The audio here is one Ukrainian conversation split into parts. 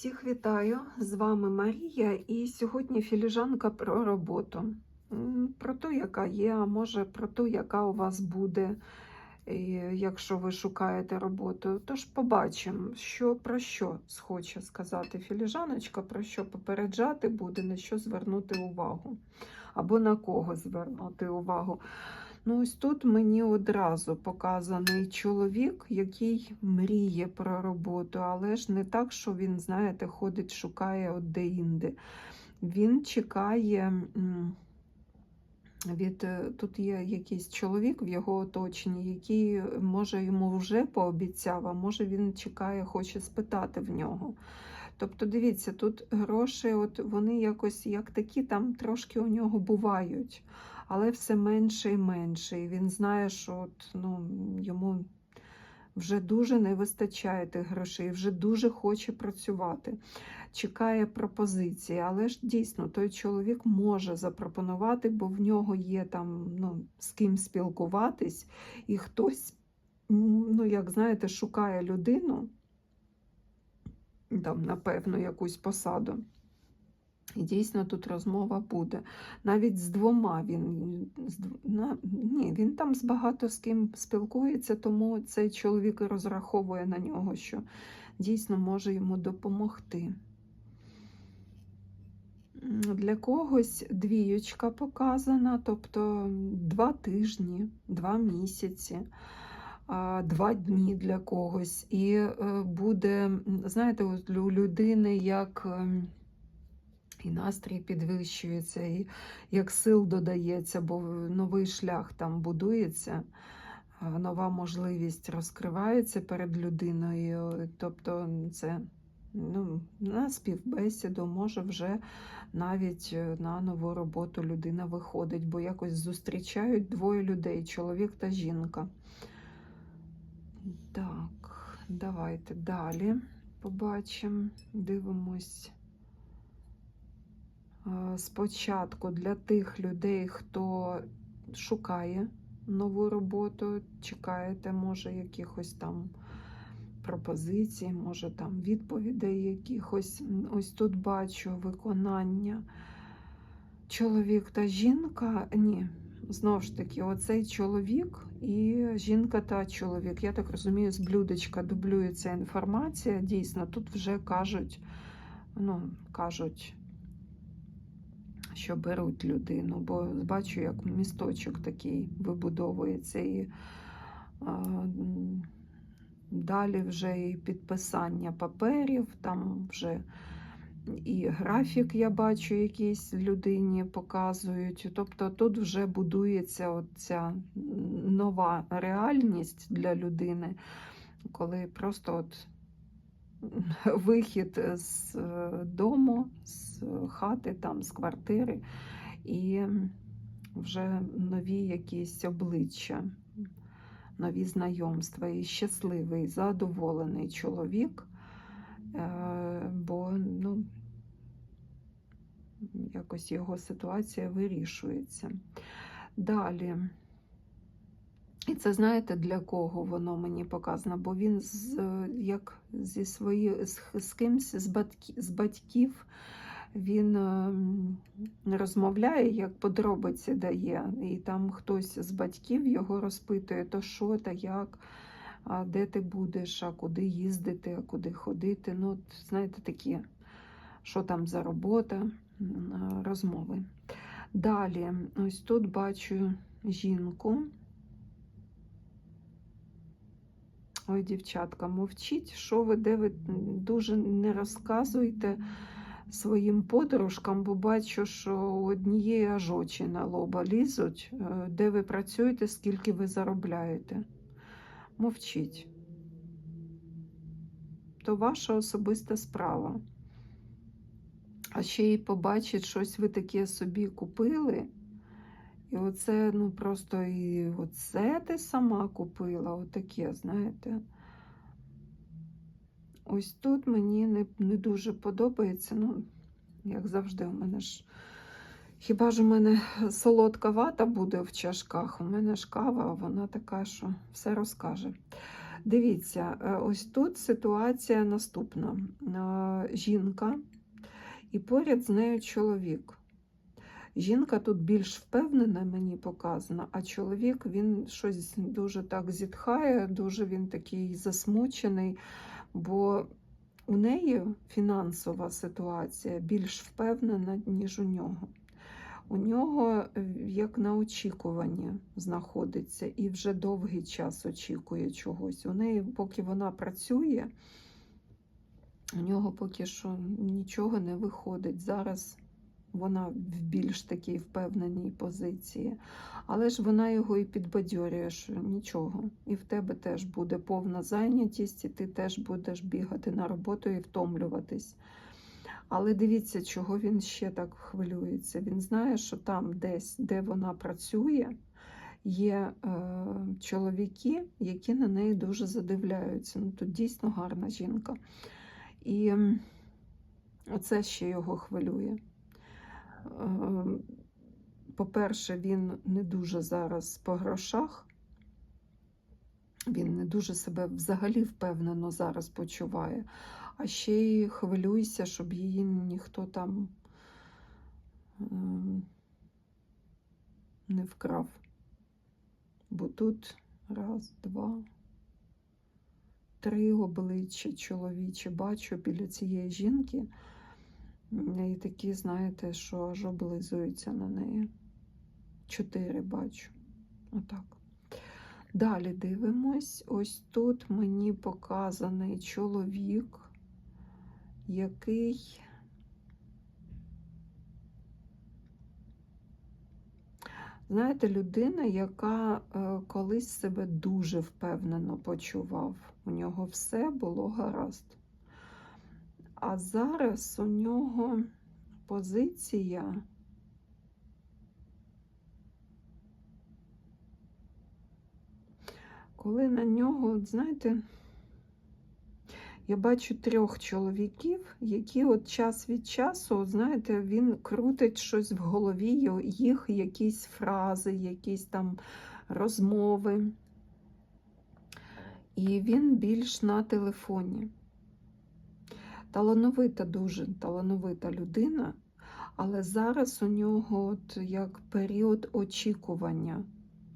Всіх вітаю! З вами Марія, і сьогодні філіжанка про роботу. Про ту, яка є, а може про ту, яка у вас буде, якщо ви шукаєте роботу. Тож побачимо, що про що схоче сказати філіжаночка, про що попереджати буде, на що звернути увагу, або на кого звернути увагу. Ну, ось тут мені одразу показаний чоловік, який мріє про роботу, але ж не так, що він, знаєте, ходить, шукає от де-інде. Він чекає від е, тут є якийсь чоловік в його оточенні, який може йому вже пообіцяв, а може він чекає, хоче спитати в нього. Тобто, дивіться, тут гроші, от вони якось як такі там трошки у нього бувають але все менше і менше. І він знає, що от, ну, йому вже дуже не вистачає тих грошей, вже дуже хоче працювати, чекає пропозиції. Але ж дійсно той чоловік може запропонувати, бо в нього є там ну, з ким спілкуватись, і хтось, ну, як знаєте, шукає людину, там, напевно, якусь посаду. І дійсно тут розмова буде. Навіть з двома він з на, ні, він там з багато з ким спілкується, тому цей чоловік і розраховує на нього, що дійсно може йому допомогти. Для когось двіючка показана, тобто два тижні, два місяці, два дні для когось. І е, буде, знаєте, у людини як. І настрій підвищується, і як сил додається, бо новий шлях там будується, нова можливість розкривається перед людиною. Тобто це ну, на співбесіду може вже навіть на нову роботу людина виходить, бо якось зустрічають двоє людей чоловік та жінка. Так, давайте далі побачимо, дивимось. Е, Спочатку для тих людей, хто шукає нову роботу, чекаєте, може, якихось там пропозицій, може там відповідей якихось. Ось тут бачу виконання. Чоловік та жінка. Ні, знову ж таки, оцей чоловік і жінка та чоловік. Я так розумію, з блюдечка дублюється інформація. Дійсно, тут вже кажуть, ну, кажуть що беруть людину, бо бачу, як місточок такий вибудовується і а, далі вже і підписання паперів, там вже і графік я бачу, якийсь людині показують. Тобто тут вже будується ця нова реальність для людини, коли просто от вихід з е, дому, з хати, там, з квартири, і вже нові якісь обличчя, нові знайомства, і щасливий, задоволений чоловік, е, бо ну, якось його ситуація вирішується. Далі. І це знаєте для кого воно мені показано? Бо він з, як зі свої, з, з кимсь з, батьки, з батьків він ем, розмовляє, як подробиці дає, і там хтось з батьків його розпитує, то що та як, а де ти будеш, а куди їздити, а куди ходити. Ну, знаєте, такі, що там за робота, розмови. Далі, ось тут бачу жінку. Ой, дівчатка, мовчіть, що ви, де ви дуже не розказуйте своїм подружкам, бо бачу, що у однієї аж очі на лоба лізуть, е, де ви працюєте, скільки ви заробляєте. Мовчіть. То ваша особиста справа. А ще й побачить, щось ви таке собі купили. І оце, ну просто і оце ти сама купила, отаке, знаєте. Ось тут мені не, не дуже подобається. Ну, як завжди, у мене ж. Хіба ж у мене солодка вата буде в чашках? У мене ж кава, вона така, що все розкаже. Дивіться, е, ось тут ситуація наступна: Е, жінка, і поряд з нею чоловік. Жінка тут більш впевнена, мені показана, а чоловік він щось дуже так зітхає, дуже він такий засмучений, бо у неї фінансова ситуація більш впевнена, ніж у нього. У нього е, як на очікуванні знаходиться і вже довгий час очікує чогось. У неї, поки вона працює, у нього поки що нічого не виходить. Зараз вона в більш такій впевненій позиції. Але ж вона його і підбадьорює, що нічого. І в тебе теж буде повна зайнятість, і ти теж будеш бігати на роботу і втомлюватись. Але дивіться, чого він ще так хвилюється. Він знає, що там десь, де вона працює, є е, чоловіки, які на неї дуже задивляються. Ну, Тут дійсно гарна жінка. І оце ще його хвилює. Е, По-перше, він не дуже зараз по грошах. Він не дуже себе взагалі впевнено зараз почуває. А ще й хвилюйся, щоб її ніхто там ем, не вкрав. Бо тут раз, два, три обличчя чоловічі бачу біля цієї жінки. І такі, знаєте, що аж облизуються на неї. Чотири бачу. Отак. Далі дивимось. Ось тут мені показаний чоловік, який Знаєте, людина, яка е, колись себе дуже впевнено почував. У нього все було гаразд. А зараз у нього позиція. Коли на нього, знаєте, я бачу трьох чоловіків, які от час від часу, знаєте, він крутить щось в голові, їх якісь фрази, якісь там розмови. І він більш на телефоні. Талановита, дуже талановита людина, але зараз у нього от як період очікування.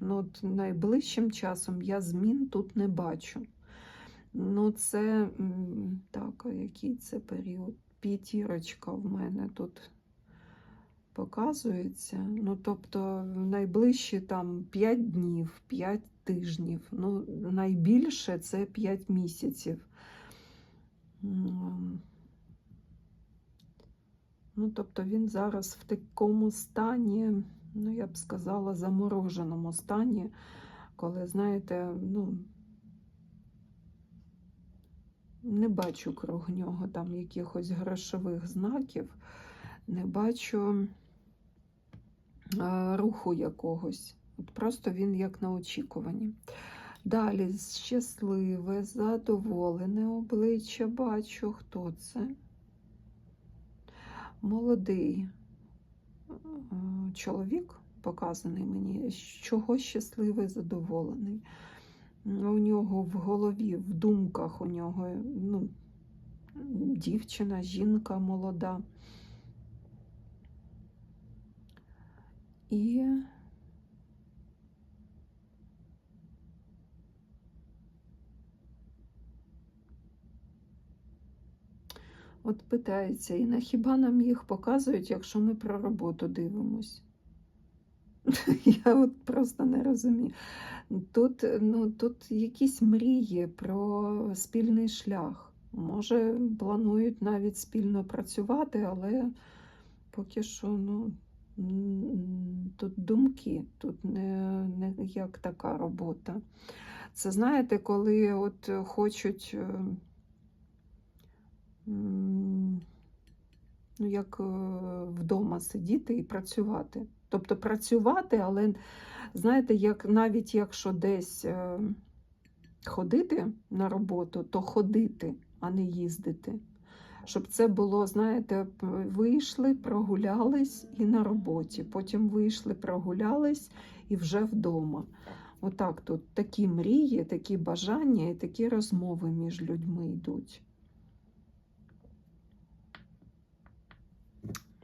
Ну, от найближчим часом я змін тут не бачу. Ну, це так, який це період? П'ятірочка в мене тут показується. Ну, тобто, найближчі там 5 днів, 5 тижнів. Ну, найбільше це 5 місяців. Ну, тобто він зараз в такому стані, ну, я б сказала, замороженому стані, коли, знаєте, ну, не бачу круг нього там якихось грошових знаків, не бачу руху якогось. От просто він як на очікуванні. Далі щасливе, задоволене обличчя бачу. Хто це? Молодий чоловік показаний мені, чого щасливий, задоволений. У нього в голові, в думках у нього ну, дівчина, жінка молода. І от питається, і на хіба нам їх показують, якщо ми про роботу дивимось? Я от просто не розумію. Тут, ну, тут якісь мрії про спільний шлях. Може, планують навіть спільно працювати, але поки що ну, тут думки, тут не, не як така робота. Це знаєте, коли от хочуть, е, ну, як е, вдома сидіти і працювати. Тобто працювати, але знаєте, як навіть якщо десь е, ходити на роботу, то ходити, а не їздити. Щоб це було, знаєте, вийшли, прогулялись і на роботі. Потім вийшли, прогулялись і вже вдома. Отак тут такі мрії, такі бажання і такі розмови між людьми йдуть.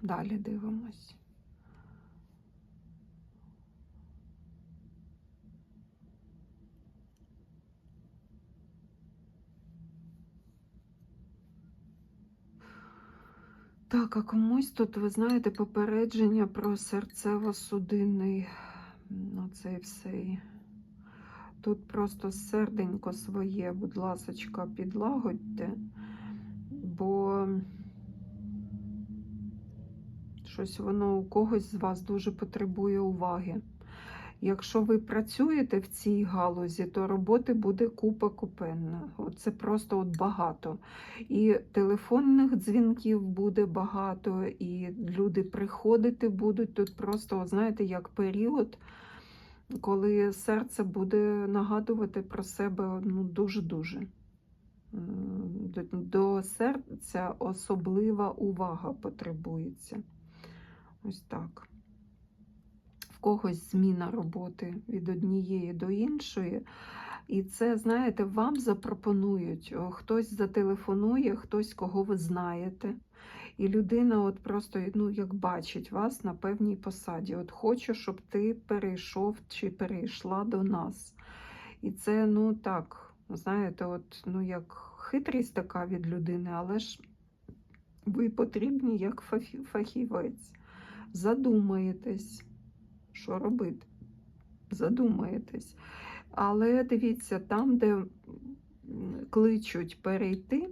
Далі дивимось. Так, а комусь тут, ви знаєте, попередження про серцево-судинний оцей всей. Тут просто серденько своє, будь ласочка, підлагодьте, бо щось воно у когось з вас дуже потребує уваги. Якщо ви працюєте в цій галузі, то роботи буде купа купенна. Це просто от багато. І телефонних дзвінків буде багато, і люди приходити будуть. Тут просто, знаєте, як період, коли серце буде нагадувати про себе ну, дуже-дуже. До серця особлива увага потребується. Ось так в когось зміна роботи від однієї до іншої. І це, знаєте, вам запропонують. Хтось зателефонує, хтось кого ви знаєте. І людина от просто ну, як бачить вас на певній посаді. От хочу, щоб ти перейшов чи перейшла до нас. І це, ну так, знаєте, от, ну як хитрість така від людини, але ж ви потрібні як фахівець. Задумаєтесь що робити. Задумаєтесь. Але дивіться, там, де кличуть перейти,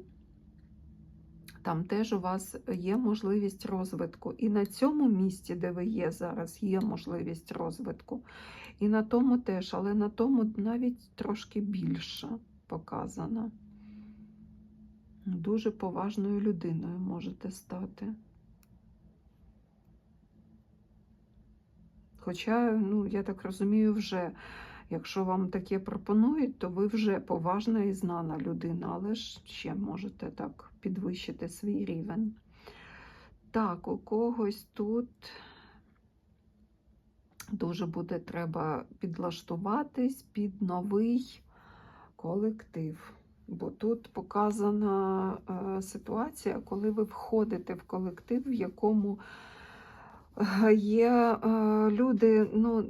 там теж у вас є можливість розвитку. І на цьому місці, де ви є зараз, є можливість розвитку. І на тому теж, але на тому навіть трошки більше показано. Дуже поважною людиною можете стати. Хоча, ну, я так розумію, вже, якщо вам таке пропонують, то ви вже поважна і знана людина, але ж ще можете так підвищити свій рівень. Так, у когось тут дуже буде треба підлаштуватись під новий колектив. Бо тут показана е, ситуація, коли ви входите в колектив, в якому Є е, люди, ну,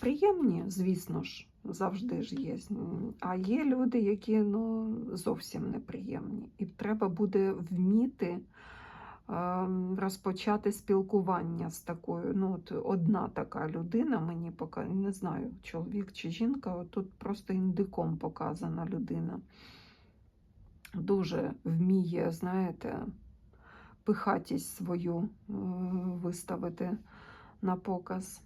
приємні, звісно ж, завжди ж є. А є люди, які ну, зовсім неприємні. І треба буде вміти е, розпочати спілкування з такою. Ну, от одна така людина, мені поки не знаю, чоловік чи жінка, от тут просто індиком показана людина. Дуже вміє, знаєте, пихатість свою е, виставити на показ.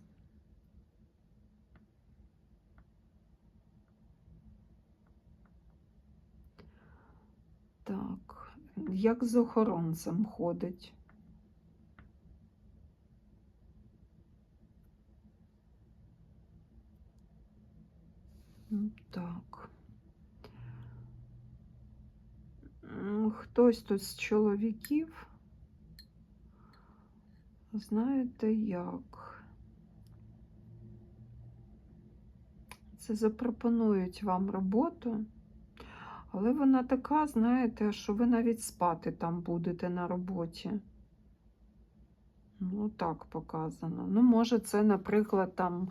Так, як з охоронцем ходить. Так. Хтось тут з чоловіків, знаєте як? Це запропонують вам роботу, але вона така, знаєте, що ви навіть спати там будете на роботі. Ну, так показано. Ну, може, це, наприклад, там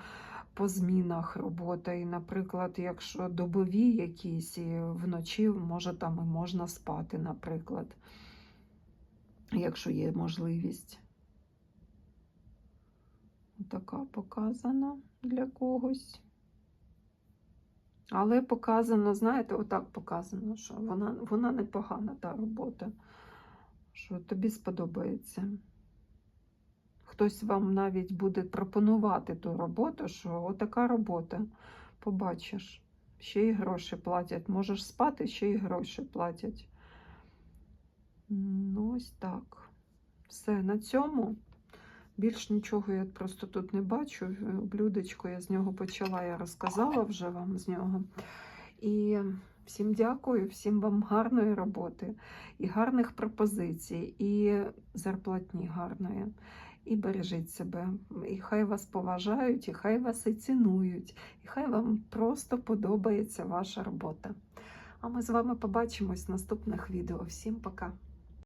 по змінах робота. І, наприклад, якщо добові якісь і вночі, може там і можна спати, наприклад, якщо є можливість. Така показана для когось. Але показано, знаєте, отак показано, що вона, вона непогана та робота, що тобі сподобається. Хтось вам навіть буде пропонувати ту роботу, що отака робота, побачиш, ще й гроші платять. Можеш спати, ще й гроші платять. Ну, ось так. Все, на цьому. Більш нічого я просто тут не бачу. Блюдечко я з нього почала, я розказала вже вам з нього. І всім дякую, всім вам гарної роботи і гарних пропозицій, і зарплатні гарної. і бережіть себе. І хай вас поважають, і хай вас і цінують, і хай вам просто подобається ваша робота. А ми з вами побачимось в наступних відео. Всім пока!